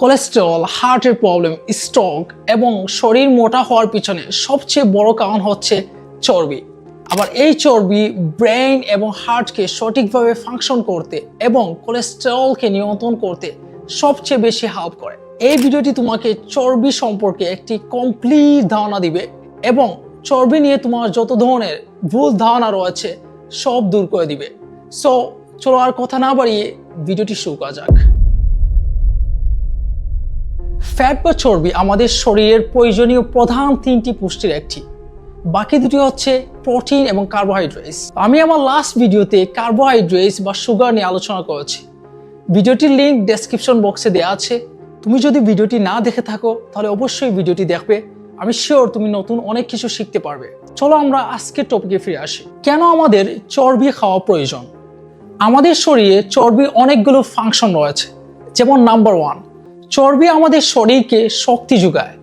Cholesterol হার্টের problem stroke এবং শরীর মোটা হওয়ার পিছনে সবচেয়ে বড় কারণ হচ্ছে চর্বি। আবার এই চর্বি ব্রেন এবং হার্টকে সঠিকভাবে ফাংশন করতে এবং কোলেস্টেরলকে নিয়ন্ত্রণ করতে সবচেয়ে বেশি হেল্প করে। এই ভিডিওটি তোমাকে চর্বি সম্পর্কে একটি কমপ্লিট ধারণা দিবে এবং চর্বি নিয়ে তোমার যত ধরনের ভুল ধারণা রয়েছে সব দূর করে দিবে। সো চলো আর কথা না বাড়িয়ে ভিডিওটি শুরু করা যাক। ফ্যাট বা চর্বি আমাদের শরীরের প্রয়োজনীয় প্রধান তিনটি পুষ্টির একটি। বাকি দুটি হচ্ছে প্রোটিন এবং কার্বোহাইড্রেটস। আমি আমার লাস্ট ভিডিওতে কার্বোহাইড্রেটস বা সুগার নিয়ে আলোচনা করেছি। ভিডিওটির লিঙ্ক ডেসক্রিপশন বক্সে দেওয়া আছে। তুমি যদি ভিডিওটি না দেখে থাকো, তাহলে অবশ্যই ভিডিওটি দেখবে। আমি শিওর তুমি নতুন অনেক কিছু শিখতে পারবে। চলো আমরা আজকের টপিকে ফিরে আসি। কেন আমাদের চর্বি খাওয়া প্রয়োজন? আমাদের শরীরে চর্বির অনেকগুলো ফাংশন রয়েছে। যেমন নাম্বার ওয়ান চর্বি আমাদের শরীরকে শক্তি যোগায়।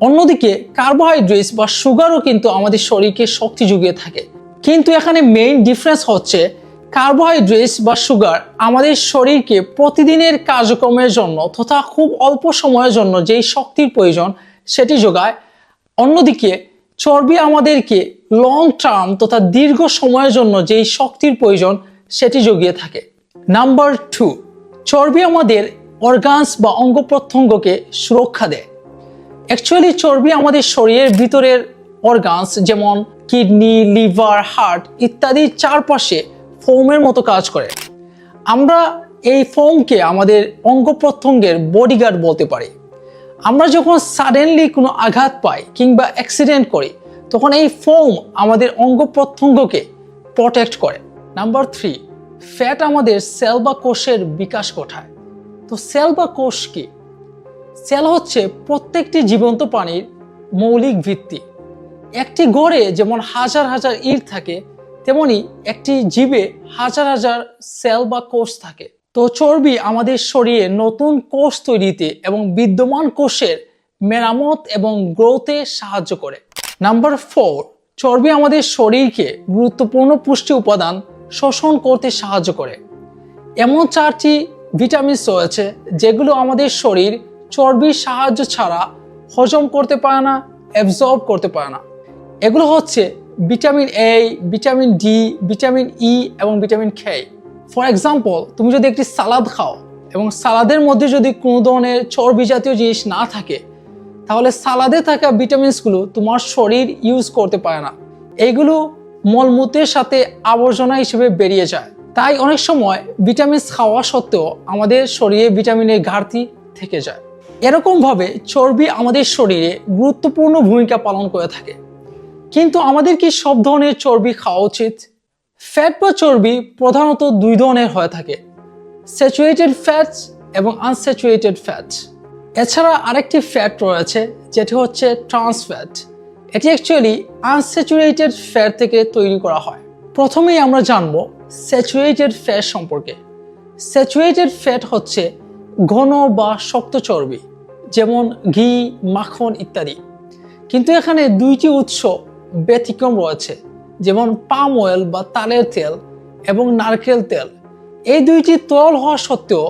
অন্যদিকে কার্বোহাইড্রেটস বা সুগারও কিন্তু আমাদের শরীরকে শক্তি যুগিয়ে থাকে। কিন্তু এখানে মেইন ডিফারেন্স হচ্ছে কার্বোহাইড্রেটস বা সুগার আমাদের শরীরকে প্রতিদিনের কার্যক্রমের জন্য তথা খুব অল্প সময়ের জন্য যেই শক্তির প্রয়োজন সেটি যোগায়। অন্যদিকে চর্বি আমাদেরকে লং টার্ম তথা দীর্ঘ সময়ের জন্য যেই শক্তির প্রয়োজন সেটি যোগিয়ে থাকে। নাম্বার টু চর্বি আমাদের অর্গানস বা অঙ্গ প্রত্যঙ্গকে সুরক্ষা দেয়। অ্যাকচুয়ালি চর্বি আমাদের শরীরের ভিতরের অর্গানস যেমন কিডনি লিভার হার্ট ইত্যাদির চারপাশে ফোমের মতো কাজ করে। আমরা এই ফোমকে আমাদের অঙ্গ প্রত্যঙ্গের বডিগার্ড বলতে পারি। আমরা যখন সাডেনলি কোনো আঘাত পাই কিংবা অ্যাক্সিডেন্ট করি, তখন এই ফোম আমাদের অঙ্গ প্রত্যঙ্গকে প্রোটেক্ট করে। নাম্বার থ্রি ফ্যাট আমাদের সেল বা কোষের বিকাশ ঘটায়। তো সেল বা কোষ কি? সেল হচ্ছে প্রত্যেকটি জীবন্ত প্রাণীর মৌলিক ভিত্তি। একটি গড়ে যেমন হাজার হাজার ইট থাকে, তেমনি একটি জীবে হাজার হাজার সেল বা কোষ থাকে। তো চর্বি আমাদের শরীরে নতুন কোষ তৈরিতে এবং বিদ্যমান কোষের মেরামত এবং গ্রোথে সাহায্য করে। নাম্বার ফোর, চর্বি আমাদের শরীরকে গুরুত্বপূর্ণ পুষ্টি উপাদান শোষণ করতে সাহায্য করে। এমন চারটি ভিটামিনস রয়েছে, যেগুলো আমাদের শরীর চর্বির সাহায্য ছাড়া হজম করতে পারে না অ্যাবজর্ব করতে পারে না। এগুলো হচ্ছে vitamin A vitamin D vitamin E এবং ভিটামিন কে ফর এক্সাম্পল তুমি যদি একটি সালাদ খাও এবং সালাদের মধ্যে যদি কোনো ধরনের চর্বি জাতীয় জিনিস না থাকে, তাহলে সালাদে থাকা ভিটামিনসগুলো তোমার শরীর ইউজ করতে পারে না। এগুলো মলমূত্রের সাথে আবর্জনা হিসেবে বেরিয়ে যায়। তাই অনেক সময় ভিটামিনস খাওয়া সত্ত্বেও আমাদের শরীরে ভিটামিনের ঘাটতি থেকে যায়। এরকমভাবে চর্বি আমাদের শরীরে গুরুত্বপূর্ণ ভূমিকা পালন করে থাকে। কিন্তু আমাদের কি সব ধরনের চর্বি খাওয়া উচিত? ফ্যাট বা চর্বি প্রধানত দুই ধরনের হয়ে থাকে। স্যাচুরেটেড ফ্যাটস এবং আনস্যাচুরেটেড ফ্যাট এছাড়া আরেকটি ফ্যাট রয়েছে, যেটি হচ্ছে ট্রান্স ফ্যাট এটি অ্যাকচুয়ালি আনস্যাচুরেটেড ফ্যাট থেকে তৈরি করা হয়। প্রথমেই আমরা জানব স্যাচুরেটেড ফ্যাট সম্পর্কে। স্যাচুরেটেড ফ্যাট হচ্ছে ঘন বা শক্ত চর্বি, যেমন ঘি, মাখন ইত্যাদি। কিন্তু এখানে দুইটি উৎস ব্যতিক্রম রয়েছে, যেমন পাম অয়েল বা তালের তেল এবং নারকেল তেল। এই দুইটি তরল হওয়া সত্ত্বেও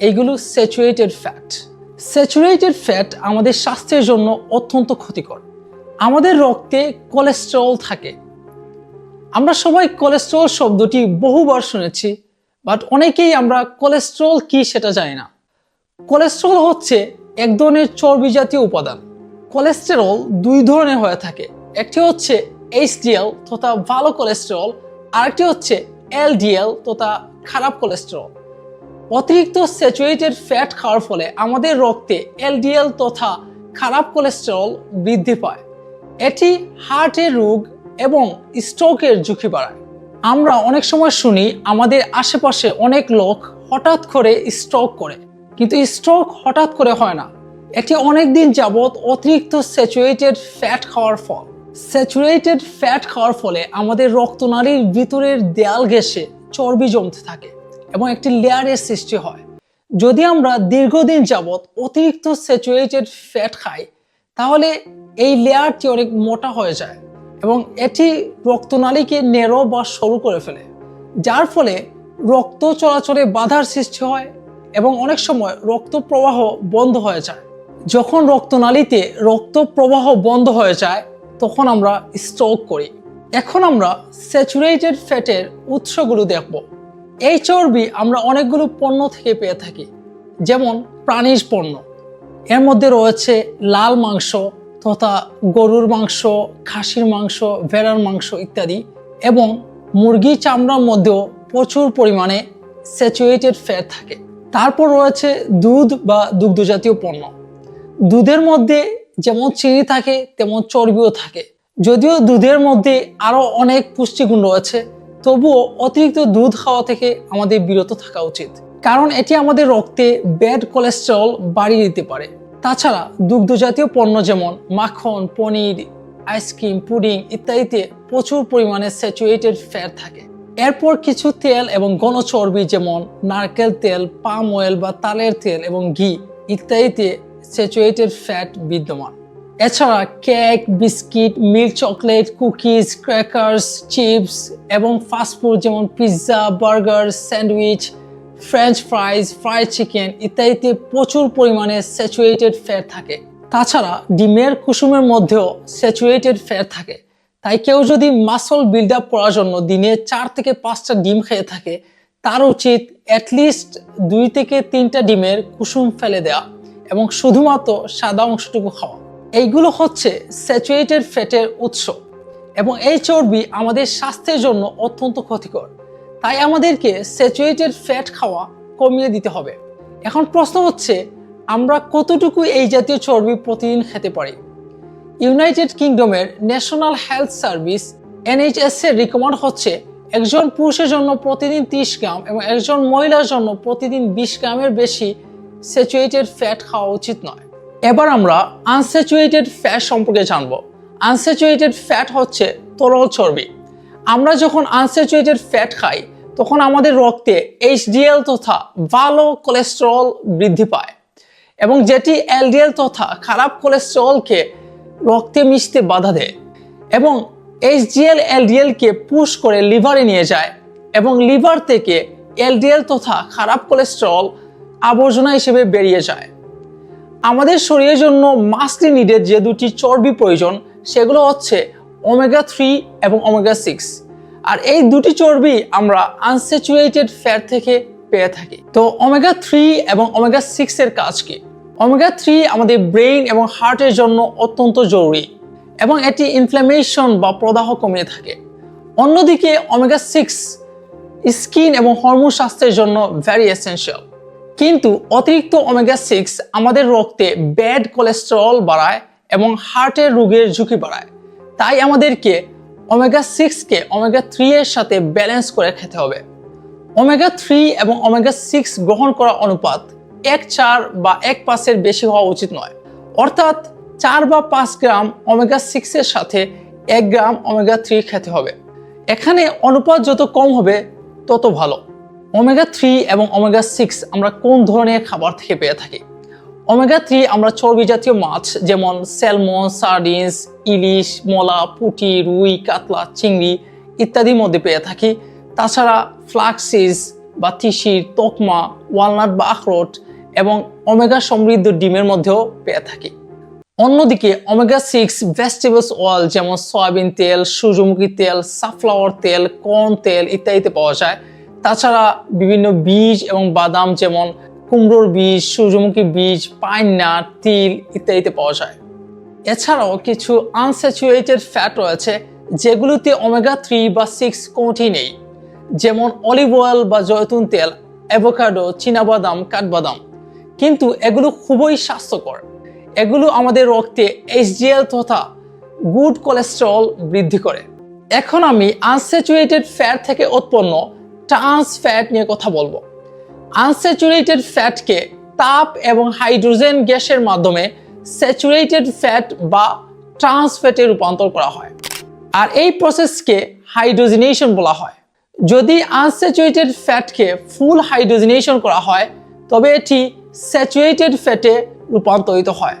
এইগুলো স্যাচুরেটেড ফ্যাট স্যাচুরেটেড ফ্যাট আমাদের স্বাস্থ্যের জন্য অত্যন্ত ক্ষতিকর। আমাদের রক্তে কোলেস্টেরল থাকে আমরা সবাই কোলেস্টেরল শব্দটি বহুবার শুনেছি বাট অনেকেই আমরা কোলেস্টেরল কি সেটা জানি না। কোলেস্টেরল হচ্ছে এক ধরনের চর্বি জাতীয় উপাদান। কোলেস্টেরল দুই ধরনের হয়ে থাকে, একটি হচ্ছে এইচডিএল তথা ভালো কোলেস্টেরল আরেকটি হচ্ছে এলডিএল তথা খারাপ কোলেস্টেরল অতিরিক্ত স্যাচুরেটেড ফ্যাট খাওয়ার ফলে আমাদের রক্তে এলডিএল তথা খারাপ কোলেস্টেরল বৃদ্ধি পায়। এটি হার্টের রোগ এবং স্ট্রোকের ঝুঁকি বাড়ায়। আমরা অনেক সময় শুনি আমাদের আশেপাশে অনেক লোক হঠাৎ করে স্ট্রোক করে। কিন্তু স্ট্রোক হঠাৎ করে হয় না। এটি অনেক দিন যাবৎ অতিরিক্ত স্যাচুরেটেড ফ্যাট খাওয়ার ফল। স্যাচুরেটেড ফ্যাট খাওয়ার ফলে আমাদের রক্তনালীর ভিতরের দেয়াল ঘেঁষে চর্বি জমতে থাকে এবং একটি লেয়ারের সৃষ্টি হয়। যদি আমরা দীর্ঘদিন যাবৎ অতিরিক্ত স্যাচুরেটেড ফ্যাট খাই, তাহলে এই লেয়ারটি অনেক মোটা হয়ে যায়। এবং এটি রক্তনালীকে নেরো বা সরু করে ফেলে, যার ফলে রক্ত চলাচলে বাধার সৃষ্টি হয় এবং অনেক সময় রক্ত প্রবাহ বন্ধ হয়ে যায়। যখন রক্তনালীতে রক্ত প্রবাহ বন্ধ হয়ে যায়, তখন আমরা স্ট্রোক করি। এখন আমরা স্যাচুরেটেড ফ্যাটের উৎসগুলো দেখব। এই চর্বি আমরা অনেকগুলো পণ্য থেকে পেয়ে থাকি, যেমন প্রাণীজ পণ্য। এর মধ্যে রয়েছে লাল মাংস তথা গরুর মাংস, খাসির মাংস, ভেড়ার মাংস ইত্যাদি এবং মুরগি চামড়ার মধ্যেও প্রচুর পরিমাণে স্যাচুরেটেড ফ্যাট থাকে। তারপর রয়েছে দুধ বা দুগ্ধজাতীয় পণ্য। দুধের মধ্যে যেমন চিনি থাকে, তেমন চর্বিও থাকে। যদিও দুধের মধ্যে আরও অনেক পুষ্টিগুণ রয়েছে, তবুও অতিরিক্ত দুধ খাওয়া থেকে আমাদের বিরত থাকা উচিত। কারণ এটি আমাদের রক্তে ব্যাড কোলেস্টেরল বাড়িয়ে দিতে পারে। তাছাড়া দুগ্ধজাতীয় পণ্য যেমন মাখন, পনির, আইসক্রিম, পুডিং ইত্যাদিতে প্রচুর পরিমাণে স্যাচুরেটেড ফ্যাট থাকে। এরপর কিছু তেল এবং গণচর্বি যেমন নারকেল তেল, পাম অয়েল বা তালের তেল এবং ঘি ইত্যাদিতে স্যাচুরেটেড ফ্যাট বিদ্যমান। এছাড়া cake, biscuit, milk chocolate, cookies crackers chips এবং ফাস্টফুড যেমন pizza burger sandwich French fries fried chicken ইত্যাদিতে প্রচুর পরিমাণে স্যাচুরেটেড ফ্যাট থাকে। তাছাড়া ডিমের কুসুমের মধ্যেও স্যাচুরেটেড ফ্যাট থাকে। তাই কেউ যদি মাসল বিল্ড আপ করার জন্য দিনে চার থেকে পাঁচটা ডিম খেয়ে থাকে, তার উচিত অ্যাটলিস্ট দুই থেকে তিনটা ডিমের কুসুম ফেলে দেওয়া এবং শুধুমাত্র সাদা অংশটুকু খাওয়া। এইগুলো হচ্ছে স্যাচুরেটেড ফ্যাটের উৎস এবং এই চর্বি আমাদের স্বাস্থ্যের জন্য অত্যন্ত ক্ষতিকর। তাই আমাদেরকে স্যাচুরেটেড ফ্যাট খাওয়া কমিয়ে দিতে হবে। এখন প্রশ্ন হচ্ছে, আমরা কতটুকু এই জাতীয় চর্বি প্রতিদিন খেতে পারি? ইউনাইটেড কিংডমের ন্যাশনাল হেলথ সার্ভিস এনএইচএস এর রিকমেন্ড হচ্ছে, একজন পুরুষের জন্য প্রতিদিন 30 গ্রাম এবং একজন মহিলার জন্য প্রতিদিন 20 গ্রামের বেশি স্যাচুরেটেড ফ্যাট খাওয়া উচিত নয়। এবার আমরা আনস্যাচুরেটেড ফ্যাট সম্পর্কে জানব। আনস্যাচুরেটেড ফ্যাট হচ্ছে তরল চর্বি। যখন আনস্যাচুরেটেড ফ্যাট খাই, তখন আমাদের রক্তে এইচডিএল তথা ভালো কোলেস্টেরল বৃদ্ধি পায় এবং যেটি এলডিএল তথা খারাপ কোলেস্টেরলকে রক্তে মিশতে বাধা দেয় এবং এইচডিএল এলডিএলকে পুশ করে লিভারে নিয়ে যায় এবং লিভার থেকে এলডিএল তথা খারাপ কোলেস্টেরল আবর্জনা হিসেবে বেরিয়ে যায়। আমাদের শরীরের জন্য মাস্টলি নিডের যে দুটি চর্বি প্রয়োজন, সেগুলো হচ্ছে ওমেগা থ্রি এবং ওমেগা সিক্স আর এই দুটি চর্বি আমরা আনস্যাচুরেটেড ফ্যাট থেকে পেয়ে থাকি। তো ওমেগা থ্রি এবং ওমেগা সিক্স এর কাজ কি? ওমেগা থ্রি আমাদের ব্রেইন এবং হার্টের জন্য অত্যন্ত জরুরি এবং এটি ইনফ্ল্যামেশন বা প্রদাহ কমিয়ে থাকে। অন্যদিকে ওমেগা সিক্স স্কিন এবং হরমোন স্বাস্থ্যের জন্য ভ্যারি এসেনশিয়াল কিন্তু অতিরিক্ত ওমেগা সিক্স আমাদের রক্তে ব্যাড কোলেস্টেরল বাড়ায় এবং হার্টের রোগের ঝুঁকি বাড়ায়। তাই আমাদেরকে ওমেগা সিক্সকে ওমেগা থ্রি এর সাথে ব্যালেন্স করে খেতে হবে। ওমেগা থ্রি এবং ওমেগা সিক্স গ্রহণ করা অনুপাত এক চার বা এক পাঁচের বেশি হওয়া উচিত নয়। অর্থাৎ চার বা পাঁচ গ্রাম ওমেগা সিক্সের সাথে এক গ্রাম ওমেগা থ্রি খেতে হবে। এখানে অনুপাত যত কম হবে, তত ভালো। ওমেগা থ্রি এবং ওমেগা সিক্স আমরা কোন ধরনের খাবার থেকে পেয়ে থাকি? ওমেগা থ্রি আমরা চর্বি জাতীয় মাছ, যেমন স্যালমন, সার্ডিনস, ইলিশ, মলা, পুঁটি, রুই, কাতলা, চিংড়ি ইত্যাদির মধ্যে পেয়ে থাকি। তাছাড়া ফ্লাক্সিস বা তিসির, তোকমা, ওয়ালনাট বা আখরোট এবং ওমেগা সমৃদ্ধ ডিমের মধ্যেও পেয়ে থাকি। অন্যদিকে ওমেগা সিক্স ভেজিটেবলস অয়েল, যেমন সয়াবিন তেল, সূর্যমুখী তেল সানফ্লাওয়ার তেল, কর্ন তেল ইত্যাদিতে পাওয়া যায়। তাছাড়া বিভিন্ন বীজ এবং বাদাম, যেমন কুমড়োর বীজ, সূর্যমুখী বীজ, পাইন নাট তিল ইত্যাদিতে পাওয়া যায়। এছাড়াও কিছু আনস্যাচুরেটেড ফ্যাট রয়েছে, যেগুলোতে ওমেগা থ্রি বা সিক্স কোনোটি নেই। যেমন অলিভ অয়েল বা জয়তুন তেল অ্যাভোকাডো চীনাবাদাম, কাঠবাদাম। কিন্তু এগুলো খুবই স্বাস্থ্যকর। এগুলো আমাদের রক্তে এইচডিএল তথা গুড কোলেস্টেরল বৃদ্ধি করে। এখন আমি আনস্যাচুরেটেড ফ্যাট থেকে উৎপন্ন ট্রান্স ফ্যাট নিয়ে কথা বলব। আনস্যাচুরেটেড ফ্যাটকে তাপ এবং হাইড্রোজেন গ্যাসের মাধ্যমে স্যাচুরেটেড ফ্যাট বা ট্রান্স ফ্যাটে রূপান্তর করা হয়। আর এই প্রসেসকে হাইড্রোজিনেশন বলা হয়। যদি আনস্যাচুরেটেড ফ্যাটকে ফুল হাইড্রোজিনেশন করা হয়, তবে এটি স্যাচুরেটেড ফ্যাটে রূপান্তরিত হয়।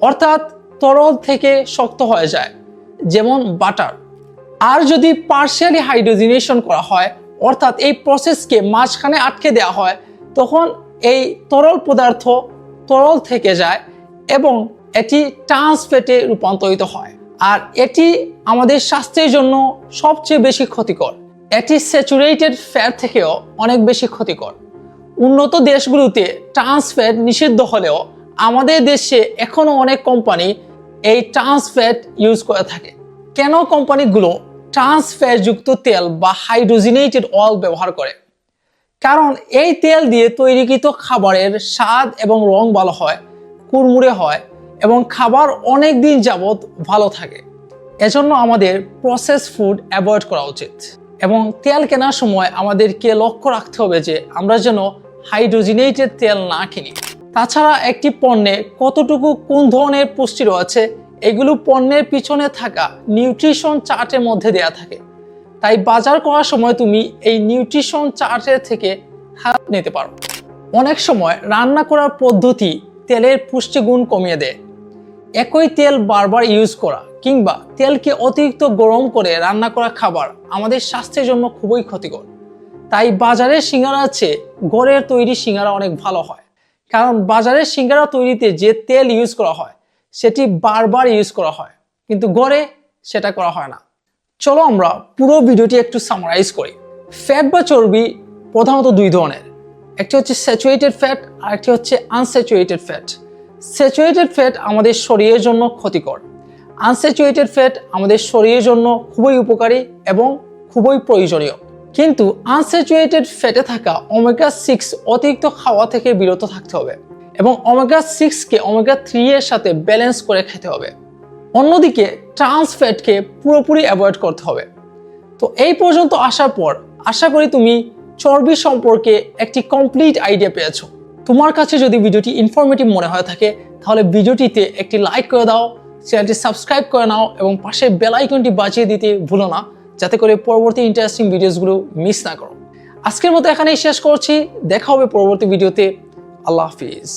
অর্থাৎ তরল থেকে শক্ত হয়ে যায়, যেমন বাটার। আর যদি পার্শিয়ালি হাইড্রোজিনেশন করা হয় অর্থাৎ এই প্রসেসকে মাঝখানে আটকে দেওয়া হয়, তখন এই তরল পদার্থ তরল থেকে যায় এবং এটি ট্রান্স ফ্যাটে রূপান্তরিত হয়। আর এটি আমাদের স্বাস্থ্যের জন্য সবচেয়ে বেশি ক্ষতিকর। এটি স্যাচুরেটেড ফ্যাট থেকেও অনেক বেশি ক্ষতিকর। উন্নত দেশগুলোতে ট্রান্স ফ্যাট নিষিদ্ধ হলেও আমাদের দেশে এখনও অনেক কোম্পানি এই ট্রান্স ফ্যাট ইউজ করে থাকে। কেন কোম্পানিগুলো ট্রান্স ফ্যাটযুক্ত তেল বা হাইড্রোজিনেটেড অয়েল ব্যবহার করে। কারণ এই তেল দিয়ে তৈরিকৃত খাবারের স্বাদ এবং রং ভালো হয়, কুড়মুড়ে হয় এবং খাবার অনেক দিন যাবৎ ভালো থাকে। এজন্য আমাদের প্রসেস ফুড অ্যাভয়েড করা উচিত। এবং তেল কেনার সময় আমাদেরকে লক্ষ্য রাখতে হবে যে আমরা যেন হাইড্রোজিনেটেড তেল না কিনি। তাছাড়া একটি পণ্যে কতটুকু কোন ধরনের পুষ্টি রয়েছে এগুলো পণ্যের পিছনে থাকা নিউট্রিশন চার্টের মধ্যে দেয়া থাকে। তাই বাজার করার সময় তুমি এই নিউট্রিশন চার্টের থেকে হেল্প নিতে পারো। অনেক সময় রান্না করার পদ্ধতি তেলের পুষ্টিগুণ কমিয়ে দেয়। একই তেল বারবার ইউজ করা কিংবা তেলকে অতিরিক্ত গরম করে রান্না করা খাবার আমাদের স্বাস্থ্যের জন্য খুবই ক্ষতিকর। তাই বাজারের সিঙ্গারা চেয়ে ঘরের তৈরি সিঙ্গারা অনেক ভালো হয়। কারণ বাজারের সিঙ্গারা তৈরিতে যে তেল ইউজ করা হয় সেটি বারবার ইউজ করা হয়, কিন্তু গড়ে সেটা করা হয় না। চলো আমরা পুরো ভিডিওটি একটু সামারাইজ করি। ফ্যাট বা চর্বি প্রধানত দুই ধরনের। একটি হচ্ছে স্যাচুরেটেড ফ্যাট আর একটি হচ্ছে আনস্যাচুরেটেড ফ্যাট স্যাচুরেটেড ফ্যাট আমাদের শরীরের জন্য ক্ষতিকর। আনস্যাচুরেটেড ফ্যাট আমাদের শরীরের জন্য খুবই উপকারী এবং খুবই প্রয়োজনীয়। কিন্তু আনস্যাচুরেটেড ফ্যাটে থাকা ওমেগা সিক্স অতিরিক্ত খাওয়া থেকে বিরত থাকতে হবে। এবং ওমেগা সিক্সকে ওমেগা থ্রি এর সাথে ব্যালেন্স করে খেতে হবে। অন্যদিকে ট্রান্স ফ্যাটকে পুরোপুরি অ্যাভয়েড করতে হবে। তো এই পর্যন্ত আসার পর আশা করি তুমি চর্বি সম্পর্কে একটি কমপ্লিট আইডিয়া পেয়েছ। তোমার কাছে যদি ভিডিওটি ইনফরমেটিভ মনে হয়ে থাকে, তাহলে ভিডিওটিতে একটি লাইক করে দাও চ্যানেলটি সাবস্ক্রাইব করে নাও এবং পাশে বেল আইকনটি বাজিয়ে দিতে ভুলো না, যাতে করে পরবর্তী ইন্টারেস্টিং ভিডিওসগুলো মিস না করো। আজকের মতো এখানেই শেষ করছি। দেখা হবে পরবর্তী ভিডিওতে আল্লাহ হাফিজ